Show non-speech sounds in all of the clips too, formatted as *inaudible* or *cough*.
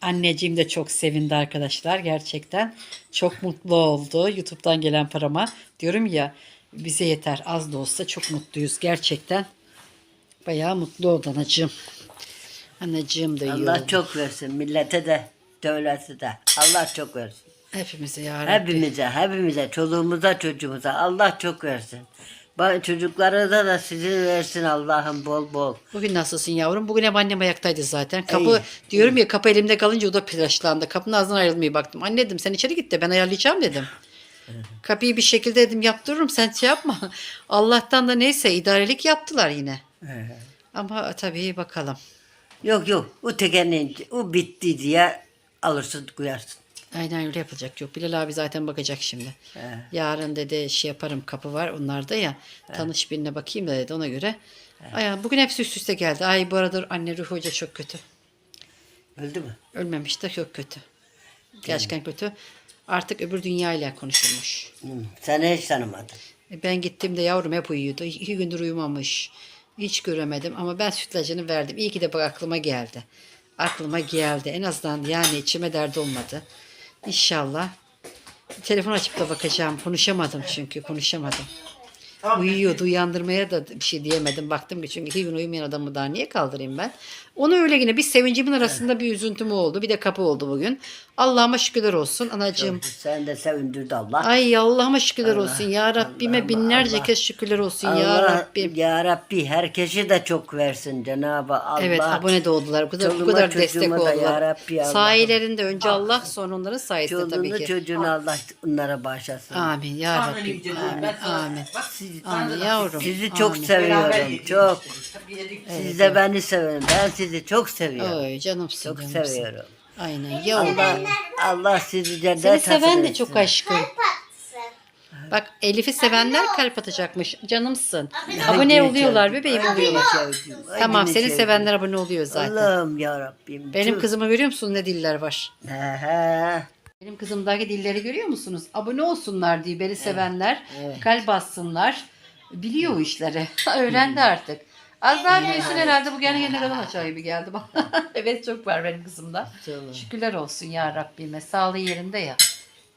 Anneciğim de çok sevindi arkadaşlar gerçekten. Çok mutlu oldu YouTube'dan gelen parama. Diyorum ya bize yeter az da olsa çok mutluyuz gerçekten. Bayağı mutlu oldu anacığım. Anacığım da iyi Allah oldu. çok versin millete de devlete de. Allah çok versin. Hepimize ya Rabbi. Hepimize, hepimize, çoluğumuza, çocuğumuza Allah çok versin. Çocuklara da sizin versin Allah'ım bol bol. Bugün nasılsın yavrum? Bugün hep annem ayaktaydı zaten. Kapı diyorum ya kapı elimde kalınca o da plaşlandı. Kapının ağzından ayrılmaya baktım. Anne dedim sen içeri git de ben ayarlayacağım dedim. *laughs* Kapıyı bir şekilde dedim yaptırırım sen şey yapma. *laughs* Allah'tan da neyse idarelik yaptılar yine. Ama tabii bakalım. Yok yok o tekenin o bitti diye alırsın koyarsın. Aynen öyle yapılacak yok. Bilal abi zaten bakacak şimdi. Yarın dedi şey yaparım kapı var onlarda ya. Tanış birine bakayım da dedi ona göre. Ay, bugün hepsi üst üste geldi. Ay bu arada anne Ruhi Hoca çok kötü. Öldü mü? Ölmemiş de çok kötü. Gerçekten kötü. Artık öbür dünya ile konuşulmuş. Hı, Seni hiç tanımadım. E, Ben gittiğimde yavrum hep uyuyordu. İki gündür uyumamış. Hiç göremedim ama ben sütlacını verdim. İyi ki de bak aklıma geldi. Aklıma geldi. En azından yani içime dert olmadı. İnşallah. Telefon açıp da bakacağım. Konuşamadım çünkü konuşamadım. Uyuyordu. Uyandırmaya da bir şey diyemedim. Baktım ki çünkü iki gün uyumayan adamı daha niye kaldırayım ben? Onu öyle yine bir sevincimin arasında bir üzüntüm oldu. Bir de kapı oldu bugün. Allah'ıma şükürler olsun anacığım. Sen de sevindirdi Allah. Ay Allah'ıma şükürler olsun ya Rabbime Allah'ıma binlerce Allah. kez şükürler olsun ya Rabbim. ya Rabbi herkesi de çok versin Cenab-ı Allah. Evet abone de oldular. Bu kadar, bu Çoluğuma, kadar destek çocuğuma da ya oldular. Rabbi Allah'ım. Sahilerinde önce Allah sonra onların sayesinde tabii Çoluğunu ki. çocuğunu Allah onlara bağışlasın. Amin ya Rabbim. Amin. Amin. Amin yavrum. Sizi çok Amin. seviyorum. Çok. Siz de beni sevin. Ben sizi çok seviyorum. Oy canımsın. Çok canımsın. seviyorum. Aynen yavrum. Allah, Allah sizi cennet Seni seven de çok aşkım. Bak Elif'i sevenler kalp atacakmış. Canımsın. Abone oluyorlar bebeğim oluyorlar. Tamam seni sevenler abone oluyor zaten. Allah'ım ya Rabbim. Benim kızımı görüyor musun ne diller var? He he. Benim kızımdaki dilleri görüyor musunuz? Abone olsunlar diye beni sevenler, kalp bassınlar. Biliyor o işleri. *laughs* Öğrendi artık. Az daha büyüsün herhalde bu gene yine kadar aşağı gibi geldi bana. *laughs* evet çok var benim kızımda. Canım. Şükürler olsun ya Rabbime. Sağlığı yerinde ya.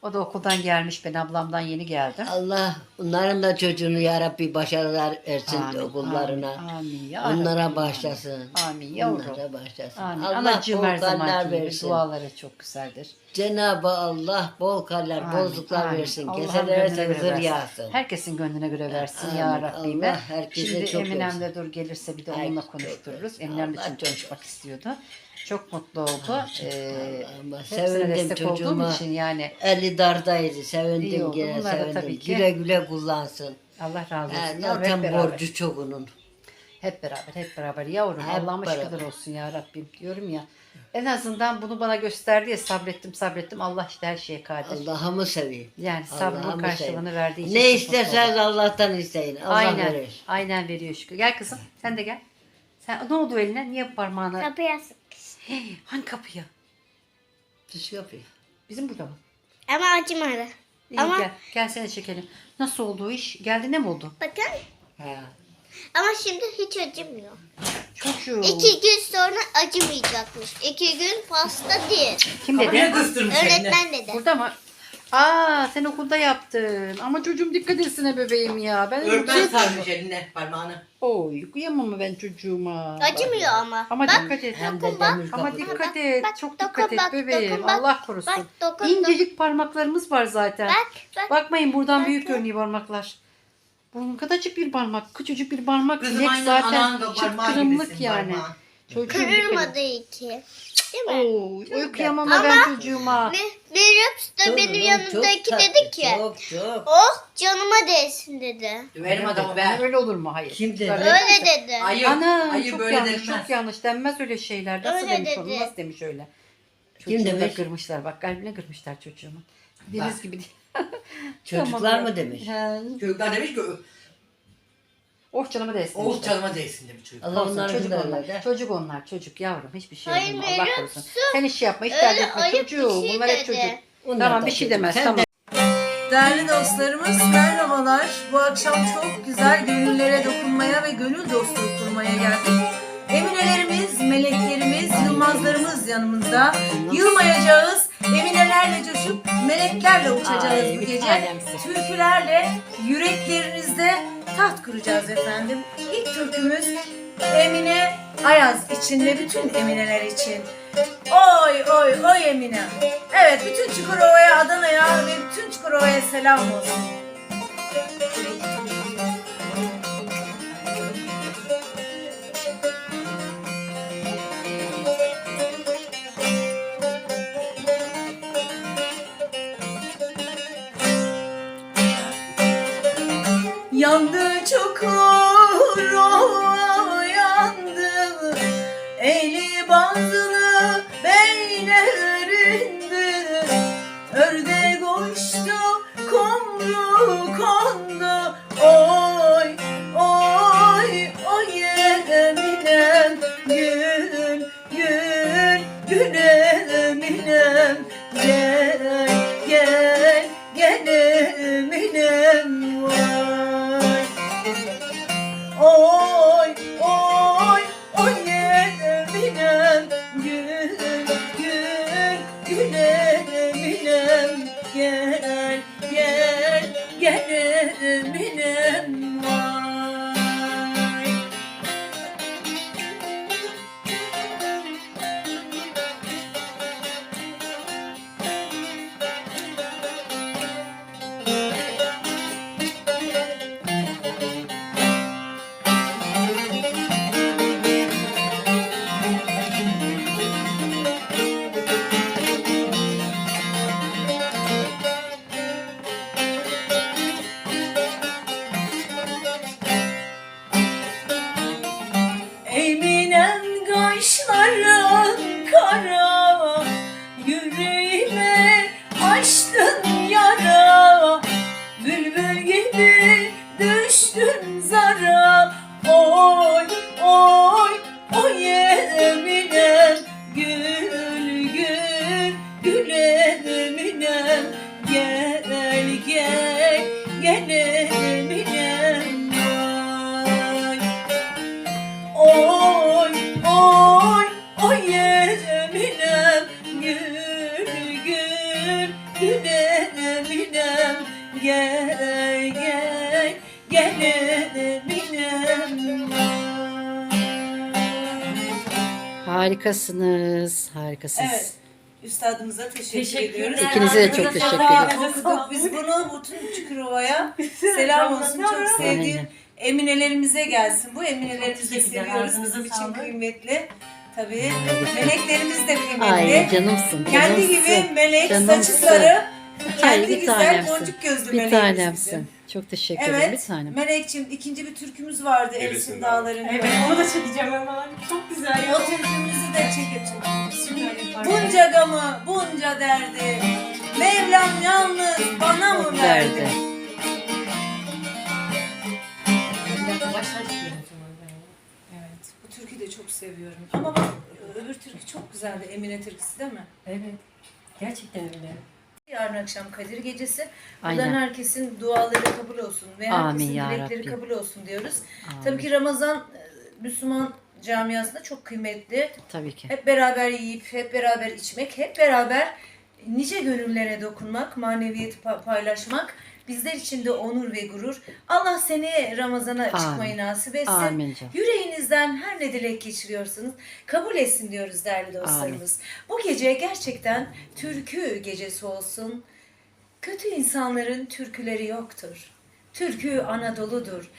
O da okuldan gelmiş. Ben ablamdan yeni geldim. Allah onların da çocuğunu ya Rabbi başarılar versin Amin, okullarına. amin, amin ya Onlara Rabbi, bağışlasın. Amin yavrum. Onlara bağışlasın. Amin. Allah Anacığım bol her kaller zaman gibi versin. duaları çok güzeldir. Cenab-ı Allah bol kaller, Amin, bozluklar amin. versin. Allah'ın Keselere gönlüne göre hızır versin. yağsın. Herkesin gönlüne göre versin Amin. ya Rabbime. Allah herkese Şimdi çok Eminem versin. de dur gelirse bir de Ay, onunla çok konuştururuz. versin. Eminem de Allah çok konuşmak istiyordu. Çok mutlu oldu. Ee, Ama hepsine sevindim destek olduğum çocuğuma. için yani Eli dardaydı. İyi Sevindim oldu. gene Bunlar da sevindim. tabii ki- Güle güle kullansın. Allah razı olsun. Ha, Yavrum, hep zaten beraber. borcu çok onun. Hep beraber, hep beraber. Yavrum Hep Allah'ıma beraber. şükürler olsun ya Rabbim diyorum ya. En azından bunu bana gösterdi ya sabrettim sabrettim. Allah işte her şeye kadir. Allah'ımı seveyim. Yani sabrın Allah'ımı karşılığını seveyim. verdiği için Ne mutlu isterseniz Allah'tan isteyin. Allah Aynen. verir. Aynen veriyor şükür. Gel kızım sen de gel. Sen ne oldu eline? Niye parmağına? Kapıya sık. Hey, hangi kapıya? Düş yapıyor. Bizim burada mı? Ama acımadı. İyi, Ama- gel. Gel seni çekelim. Nasıl oldu o iş? Geldi ne mi oldu? Bakın. Ha. Ama şimdi hiç acımıyor. Çocuğum. İki gün sonra acımayacakmış. İki gün pasta değil. Kim dedi? Öğretmen dedi. Burada mı? Aa sen okulda yaptın. Ama çocuğum dikkat etsene bebeğim ya. Ben Örtmen sarmış eline parmağını. Oy kıyamam mı ben çocuğuma? Acımıyor ama. Ama bak, dikkat et. Hem de Dokun bak. demir Ama kapı. dikkat Bak, et. bak, Çok dokun dikkat et bak, bebeğim. dokun bak. Allah korusun. Bak, dokun, İncecik parmaklarımız var zaten. Bak bak. Bakmayın buradan Bak. büyük görünüyor parmaklar. Bu kadarcık bir parmak, küçücük bir parmak. Kızım Bilek aynen zaten anan da parmağı kırımlık gibisin yani. parmağın. Çocuğum. Kırılmadı iki. Değil mi? Oy kıyamam ama ben çocuğuma. De Çok- benim çok yanımdaki tatlı, dedi ki. Çok çok. Oh canıma değsin dedi. Döverim adamı Ama be. Öyle olur mu? Hayır. Kim dedi? Öyle- Öyle dedi. Ayı, Ana ayı çok böyle yanlış, denmez. çok yanlış. Denmez öyle şeyler. Nasıl Öyle demiş dedi. onu? Nasıl demiş öyle? Kim da demiş? kırmışlar. Bak kalbine kırmışlar çocuğumu. Deniz Bak. gibi değil. *laughs* Çocuklar Tamam. mı demiş? He. Çocuklar demiş ki oh canıma değsin. Oğuz demişler. canıma değsin demiş çocuk. Allah Olsun, onları çocuk güzel onlar. eder. Çocuk onlar. Çocuk yavrum. Hiçbir şey Hayır, olmaz. Allah korusun. Sen iş yapma. Hiç Öyle dert etme. ayıp bir Çocuğum. şey Bunlar hep dedi. çocuk. Onlar Tamam da bir şey çocuk. demez. Sen Tamam. Değerli dostlarımız merhabalar. Bu akşam çok güzel gönüllere dokunmaya ve gönül dostluğu kurmaya geldik. Eminelerimiz, meleklerimiz, yılmazlarımız yanımızda. Yılmayacağız. Eminelerle coşup meleklerle uçacağız Ay, bu bir gece. tanemsin. Türkülerle yüreklerinizde taht kuracağız efendim. İlk türkümüz Emine Ayaz için ve bütün Emineler için. Oy oy oy Emine. Evet bütün Çukurova'ya, Adana'ya ve bütün Çukurova'ya selam olsun. Harikasınız. Harikasınız. Evet. Üstadımıza teşekkür, Teşekkürler. ediyoruz. İkinize de çok teşekkür ederim. Biz bunu bütün Çukurova'ya *laughs* selam olsun. Çok sevdiğim. Eminelerimize gelsin. Bu eminelerimizi de seviyoruz. Bizim için kıymetli. Tabii. Meleklerimiz de kıymetli. Ay canımsın. Kendi canımsın. gibi melek Canımsın. saçları. Ay Kendi bir güzel tanemsin. boncuk gözlü Bir meleğimiz tanemsin. bizim. Çok teşekkür ederim. Bir Evet. tanem. Melekçim ikinci bir türkümüz vardı Erisin Erisin Dağları'nda. Evet onu da çekeceğim hemen. Çok güzel ya. O türkümüzü de çekeceğim. Bunca gamı, bunca derdi. Mevlam yalnız bana mı verdi? Verdi. Başlar Evet, bu türküyü de çok seviyorum. Ama bak öbür türkü çok güzeldi. Emine türküsü değil mi? Evet. Gerçekten öyle. Yarın akşam Kadir Gecesi. Buradan Aynen. herkesin duaları kabul olsun ve Amin herkesin ya dilekleri Rabbi. kabul olsun diyoruz. Amin. Tabii ki Ramazan e, Müslüman camiasında çok kıymetli. Tabii ki. Hep beraber yiyip, hep beraber içmek, hep beraber nice gönüllere dokunmak, maneviyeti pa- paylaşmak bizler için de onur ve gurur. Allah seneye Ramazan'a Amin. çıkmayı nasip etsin. Amin canım. Yüreğinizden her ne dilek geçiriyorsanız kabul etsin diyoruz değerli dostlarımız. Bu gece gerçekten türkü gecesi olsun. Kötü insanların türküleri yoktur. Türkü Anadolu'dur.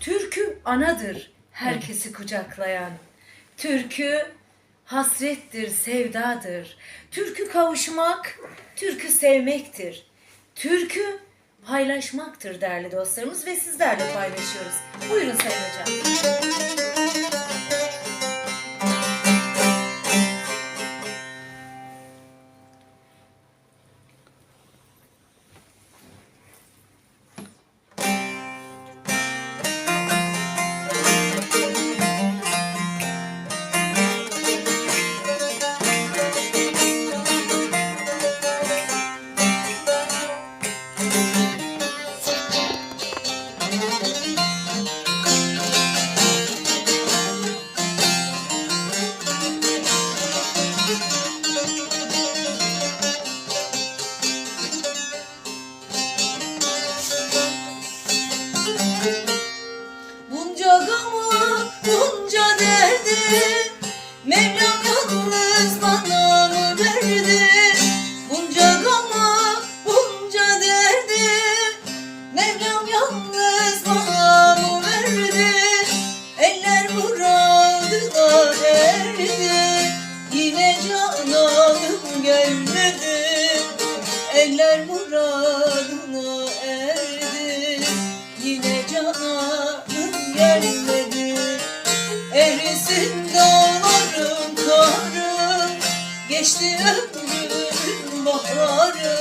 Türkü anadır herkesi kucaklayan. Türkü hasrettir, sevdadır. Türkü kavuşmak, türkü sevmektir. Türkü paylaşmaktır değerli dostlarımız ve sizlerle paylaşıyoruz. Buyurun Sayın Hocam. Ömrüm baharı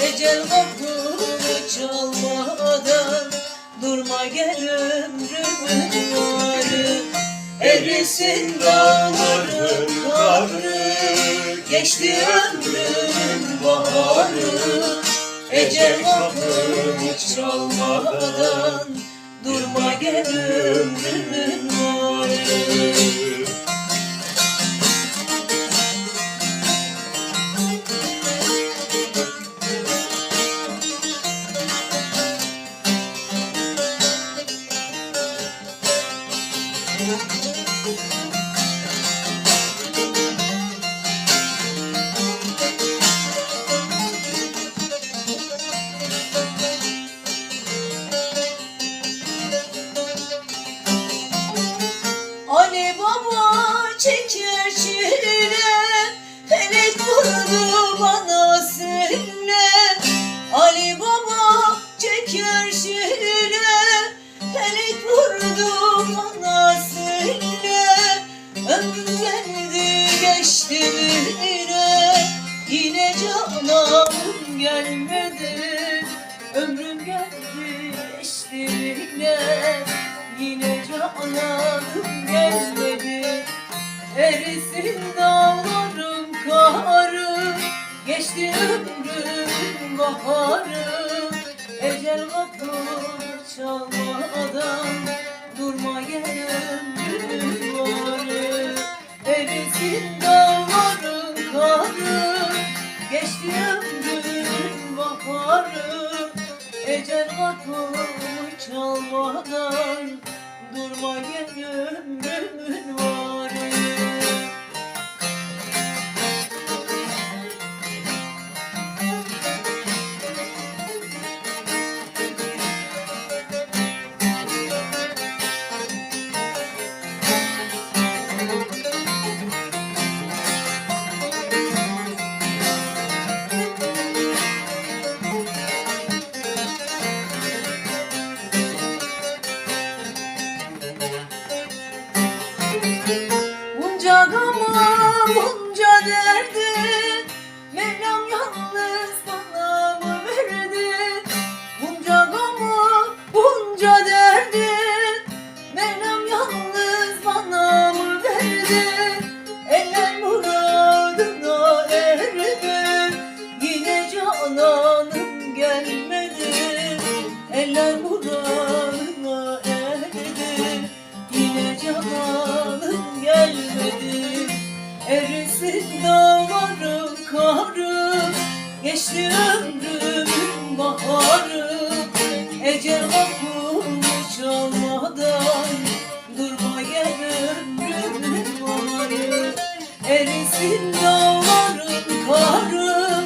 Ecel çalmadan Durma gel ömrümün Erisin dağların karı Geçti ömrüm baharı. Ecel kapımı çalmadan Durma gel ömrümün varı çalmadan Durma Geçti ömrümün baharı Ecel çalmadan Durma gel ömrümün Erisin dağların karı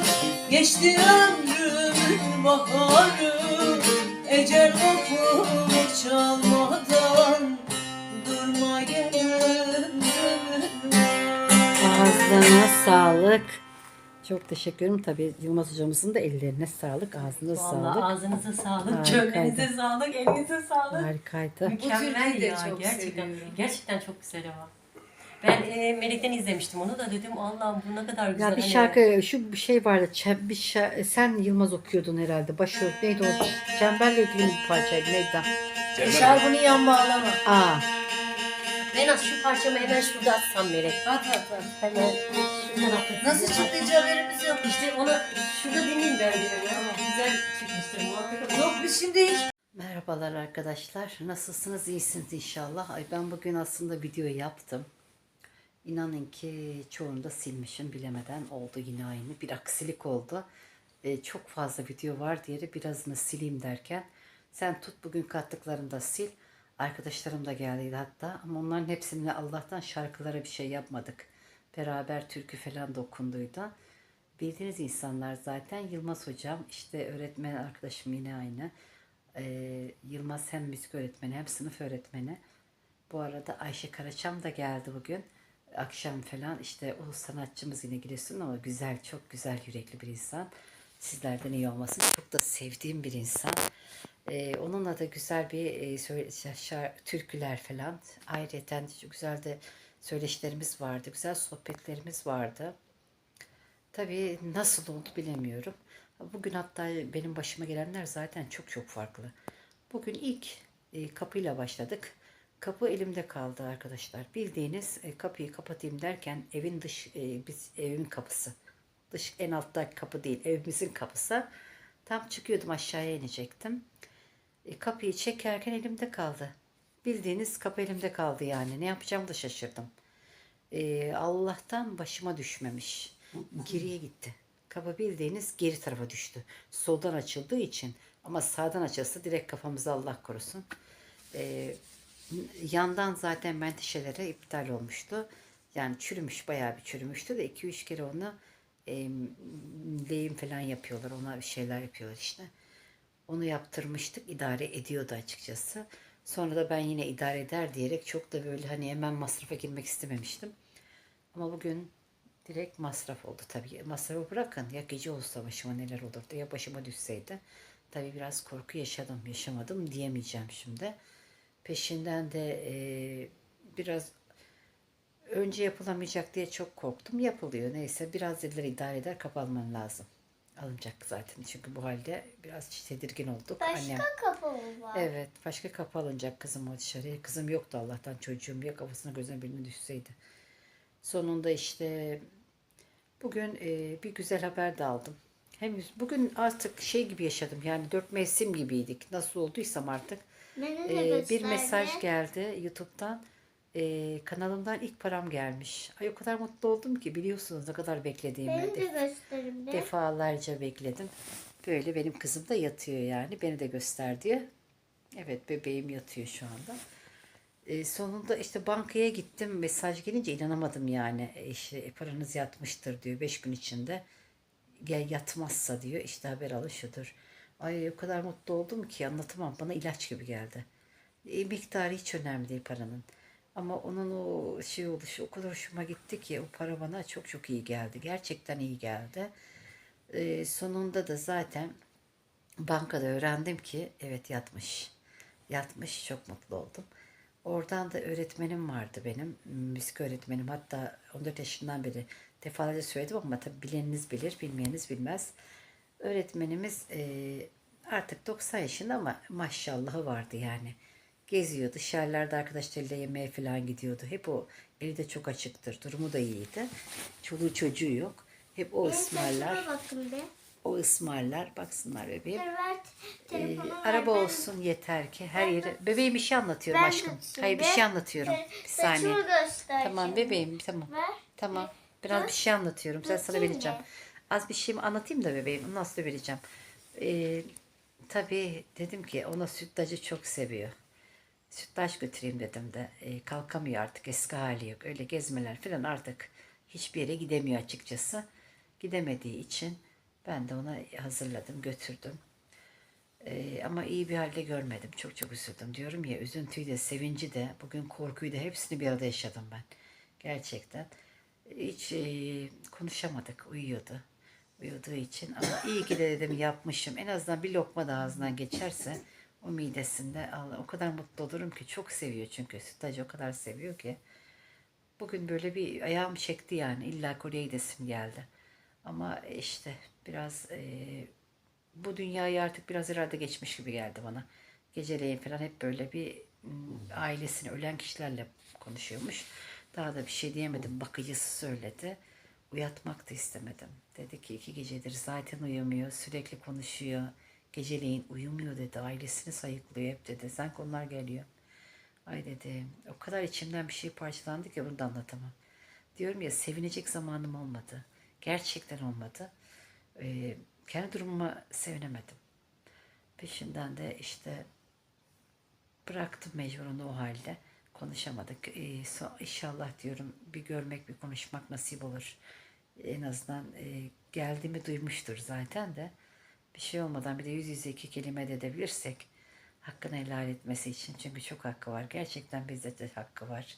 Geçti ömrümün baharı Ecel kapımı çalmadan Durma gel ömrümün Ağzına sağlık. Çok teşekkür ederim. Tabii Yılmaz hocamızın da ellerine sağlık, ağzına Vallahi sağlık. ağzınıza sağlık, Harikaydı. cömertinize sağlık, elinize sağlık. Harikaydı. Mükemmel türküyü de ya çok gerçekten. seviyorum. Gerçekten çok güzel ama. Ben e, Melek'ten izlemiştim onu da dedim Allah'ım bu ne kadar güzel. Ya bir Hani şarkı, şu bir şey vardı. çem- Bir şa- sen Yılmaz okuyordun herhalde. Başı neydi o? Çemberle ilgili bir parçaydı. Neydi? Şarkını yan bağlama. Aa, Ben az şu parçamı hemen şurada atsam Melek. At at at. Hemen şuradan atayım. Nasıl çıktı hiç haberimiz yok. İşte onu şurada dinleyin ben bir ama güzel çıkmıştır muhakkak. Yok biz şimdi hiç Merhabalar arkadaşlar. Nasılsınız? İyisiniz inşallah. Ay ben bugün aslında video yaptım. İnanın ki çoğunu da silmişim bilemeden oldu yine aynı. Bir aksilik oldu. Ee, çok fazla video var diye birazını sileyim derken sen tut bugün kattıklarını da sil. Arkadaşlarım da geldiydi hatta ama onların hepsini Allah'tan şarkılara bir şey yapmadık. Beraber türkü falan da okunduydu. Bildiğiniz insanlar zaten Yılmaz hocam işte öğretmen arkadaşım yine aynı. Ee, Yılmaz hem müzik öğretmeni hem sınıf öğretmeni. Bu arada Ayşe Karaçam da geldi bugün. Akşam falan işte o sanatçımız yine Giresun ama güzel, çok güzel yürekli bir insan. Sizlerden iyi olmasın. Çok da sevdiğim bir insan. Ee, onunla da güzel bir e, türküler falan. Ayrıca güzel de söyleşilerimiz vardı. Güzel sohbetlerimiz vardı. Tabii nasıl oldu bilemiyorum. Bugün hatta benim başıma gelenler zaten çok çok farklı. Bugün ilk e, kapıyla başladık. Kapı elimde kaldı arkadaşlar. Bildiğiniz e, kapıyı kapatayım derken evin dış e, biz evin kapısı. Dış en alttaki kapı değil, evimizin kapısı. Tam çıkıyordum aşağıya inecektim. E, kapıyı çekerken elimde kaldı. Bildiğiniz kapı elimde kaldı yani. Ne yapacağımı da şaşırdım. E, Allah'tan başıma düşmemiş. Geriye gitti. Kapı bildiğiniz geri tarafa düştü. Soldan açıldığı için ama sağdan açılsa direkt kafamıza Allah korusun. E, yandan zaten menteşelere iptal olmuştu. Yani çürümüş bayağı bir çürümüştü de 2-3 kere onu e, lehim falan yapıyorlar. Ona bir şeyler yapıyorlar işte. Onu yaptırmıştık. idare ediyordu açıkçası. Sonra da ben yine idare eder diyerek çok da böyle hani hemen masrafa girmek istememiştim. Ama bugün direkt masraf oldu tabii. Masrafı bırakın ya gece olsa başıma neler olurdu ya başıma düşseydi. Tabii biraz korku yaşadım yaşamadım diyemeyeceğim şimdi. Peşinden de e, biraz önce yapılamayacak diye çok korktum. Yapılıyor neyse biraz dediler idare eder kapanmam lazım. Alınacak zaten çünkü bu halde biraz tedirgin olduk. Başka Annem kapı mı var? Evet, başka kapı alınacak kızım o dışarıya. Kızım yoktu Allah'tan çocuğum ya kafasına gözüne birine düşseydi. Sonunda işte bugün e, bir güzel haber de aldım. Hem bugün artık şey gibi yaşadım yani dört mevsim gibiydik. Nasıl olduysam artık. De E, bir gösterdi. mesaj geldi YouTube'dan. E, kanalımdan ilk param gelmiş. Ay o kadar mutlu oldum ki biliyorsunuz ne kadar beklediğimi. Beni de gösterin bir. Defalarca bekledim. Böyle benim kızım da yatıyor yani. Beni de göster diye. Evet bebeğim yatıyor şu anda. Ee, sonunda işte bankaya gittim. Mesaj gelince inanamadım yani. E, işte e, paranız yatmıştır diyor 5 gün içinde. Gel yatmazsa diyor işte haber alın şudur. Ay o kadar mutlu oldum ki anlatamam. Bana ilaç gibi geldi. E, miktarı hiç önemli değil paranın. Ama onun o şey oluşu o kadar hoşuma gitti ki o para bana çok çok iyi geldi. Gerçekten iyi geldi. Ee, sonunda da zaten bankada öğrendim ki evet yatmış. Yatmış çok mutlu oldum. Oradan da öğretmenim vardı benim. Müzik öğretmenim. Hatta 14 yaşından beri defalarca söyledim ama tabii bileniniz bilir, bilmeyeniniz bilmez. Öğretmenimiz e, artık 90 yaşında ama maşallahı vardı yani. Geziyor dışarılarda arkadaşlarıyla yemeğe falan gidiyordu. Hep o eli de çok açıktır. Durumu da iyiydi. Çoluğu çocuğu yok. Hep o ısmarlar. bakın. O ısmarlar. Baksınlar bebeğim. Ver Ee, araba olsun yeter ki her yere. Bebeğim bir şey anlatıyorum Ben aşkım. Hayır bir şey anlatıyorum. Te- Bir saniye. Tamam bebeğim tamam. Ver. Tamam. Biraz bir şey anlatıyorum. Sen sana vereceğim. Az bir şey anlatayım da bebeğim. Nasıl vereceğim? Ee, tabii dedim ki ona sütlacı çok seviyor. Sütlaç götüreyim dedim de e, kalkamıyor artık eski hali yok. Öyle gezmeler falan artık hiçbir yere gidemiyor açıkçası. Gidemediği için ben de ona hazırladım götürdüm. E, ama iyi bir halde görmedim. Çok çok üzüldüm. Diyorum ya üzüntüyü de sevinci de bugün korkuyu da hepsini bir arada yaşadım ben. Gerçekten. Hiç e, konuşamadık. Uyuyordu. Uyuduğu için ama iyi ki de dedim yapmışım. En azından bir lokma da ağzından geçerse o midesinde Allah o kadar mutlu olurum ki çok seviyor çünkü sütlacı o kadar seviyor ki. Bugün böyle bir ayağım çekti yani illa Kore'ye gidesim geldi. Ama işte biraz e, bu dünyayı artık biraz herhalde geçmiş gibi geldi bana. Geceleyin falan hep böyle bir m, ailesini ölen kişilerle konuşuyormuş. Daha da bir şey diyemedim. Bakıcısı söyledi. Uyatmak da istemedim. Dedi ki iki gecedir zaten uyumuyor. Sürekli konuşuyor. Geceleyin uyumuyor dedi. Ailesini sayıklıyor hep dedi. Sen konular geliyor. Ay dedi. O kadar içimden bir şey parçalandı ki bunu da anlatamam. Diyorum ya sevinecek zamanım olmadı. Gerçekten olmadı. Ee, kendi durumuma sevinemedim. Peşinden de işte bıraktım mecbur onu o halde. Konuşamadık. Ee, so- inşallah diyorum bir görmek, bir konuşmak nasip olur. En azından e, geldiğimi duymuştur zaten de. Bir şey olmadan bir de yüz yüze iki kelime de edebilirsek hakkını helal etmesi için. Çünkü çok hakkı var. Gerçekten bizde de hakkı var.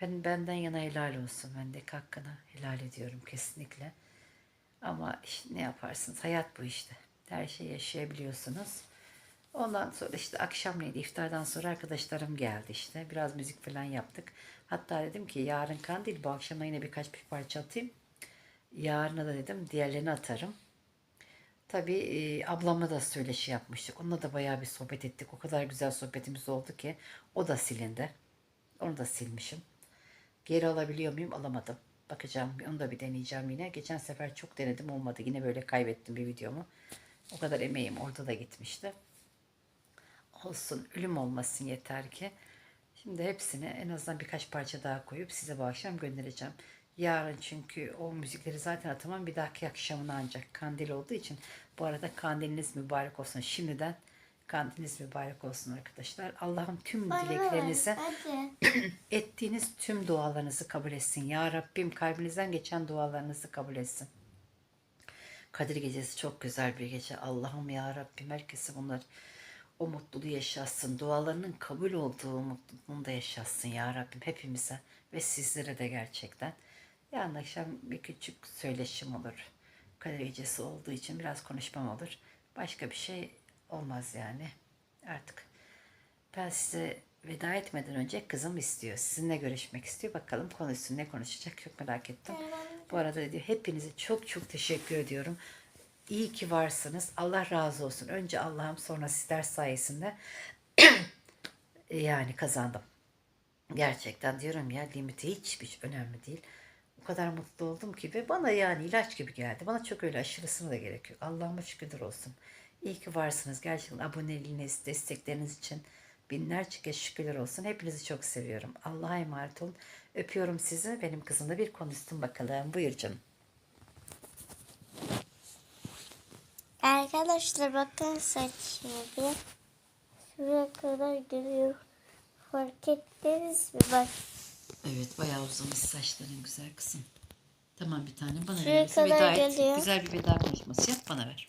Ben benden yana helal olsun. Ben de hakkını helal ediyorum kesinlikle. Ama işte ne yaparsınız? Hayat bu işte. Her şeyi yaşayabiliyorsunuz. Ondan sonra işte akşamleyin iftardan sonra arkadaşlarım geldi işte. Biraz müzik falan yaptık. Hatta dedim ki yarın kandil bu akşam yine birkaç bir parça atayım. Yarına da dedim diğerlerini atarım. Tabii e, ablamla da söyleşi yapmıştık. Onunla da bayağı bir sohbet ettik. O kadar güzel sohbetimiz oldu ki o da silindi. Onu da silmişim. Geri alabiliyor muyum? Alamadım. Bakacağım. Onu da bir deneyeceğim yine. Geçen sefer çok denedim olmadı. Yine böyle kaybettim bir videomu. O kadar emeğim orada da gitmişti. Olsun. Ölüm olmasın yeter ki. Şimdi hepsini en azından birkaç parça daha koyup size bu akşam göndereceğim. Yarın çünkü o müzikleri zaten atamam. Bir dahaki akşamına ancak kandil olduğu için. Bu arada kandiliniz mübarek olsun. Şimdiden kandiliniz mübarek olsun arkadaşlar. Allah'ım tüm dileklerinizi Hadi. *clears throat* ettiğiniz tüm dualarınızı kabul etsin. Ya Rabbim kalbinizden geçen dualarınızı kabul etsin. Kadir gecesi çok güzel bir gece. Allah'ım ya Rabbim herkesi bunlar o mutluluğu yaşasın. Dualarının kabul olduğu mutluluğunu da yaşasın ya Rabbim hepimize ve sizlere de gerçekten. Yarın akşam bir küçük söyleşim olur. Kadir gecesi olduğu için biraz konuşmam olur. Başka bir şey olmaz yani. Artık ben size veda etmeden önce kızım istiyor. Sizinle görüşmek istiyor. Bakalım konuşsun ne konuşacak çok merak ettim. Bu arada diyor hepinize çok çok teşekkür ediyorum. İyi ki varsınız. Allah razı olsun. Önce Allah'ım sonra sizler sayesinde *clears throat* yani kazandım. Gerçekten diyorum ya limiti hiçbir önemli değil. O kadar mutlu oldum ki ve bana yani ilaç gibi geldi. Bana çok öyle aşırısını da gerek yok. Allah'ıma şükürler olsun. İyi ki varsınız. Gerçekten aboneliğiniz, destekleriniz için binlerce kez şükürler olsun. Hepinizi çok seviyorum. Allah'a emanet olun. Öpüyorum sizi. Benim kızımla bir konuştum bakalım. Buyur canım. Arkadaşlar bakın saçımı bir. Şuraya kadar geliyor. Fark ettiniz mi? Bak Evet bayağı uzamış saçların güzel kızım. Tamam bir tane bana Şuraya ver. Kadar veda et. geliyor. Güzel bir veda konuşması yap bana ver.